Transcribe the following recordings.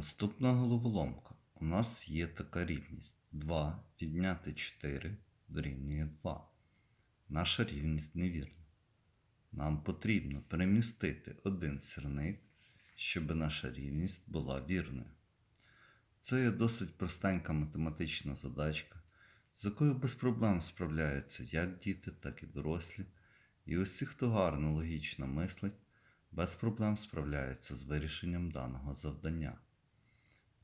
Наступна головоломка. У нас є така рівність. 2 відняти 4 дорівнює 2. Наша рівність невірна. Нам потрібно перемістити один сірник, щоб наша рівність була вірною. Це є досить простенька математична задачка, з якою без проблем справляються як діти, так і дорослі. І усі, хто гарно логічно мислить, без проблем справляються з вирішенням даного завдання.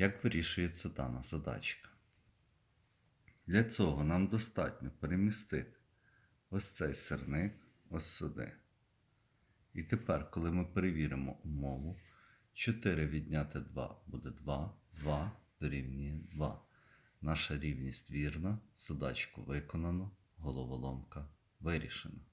Як вирішується дана задачка? Для цього нам достатньо перемістити ось цей сирник ось сюди. І тепер, коли ми перевіримо умову, 4 відняти 2 буде 2, 2 дорівнює 2. Наша рівність вірна, задачку виконано, головоломка вирішена.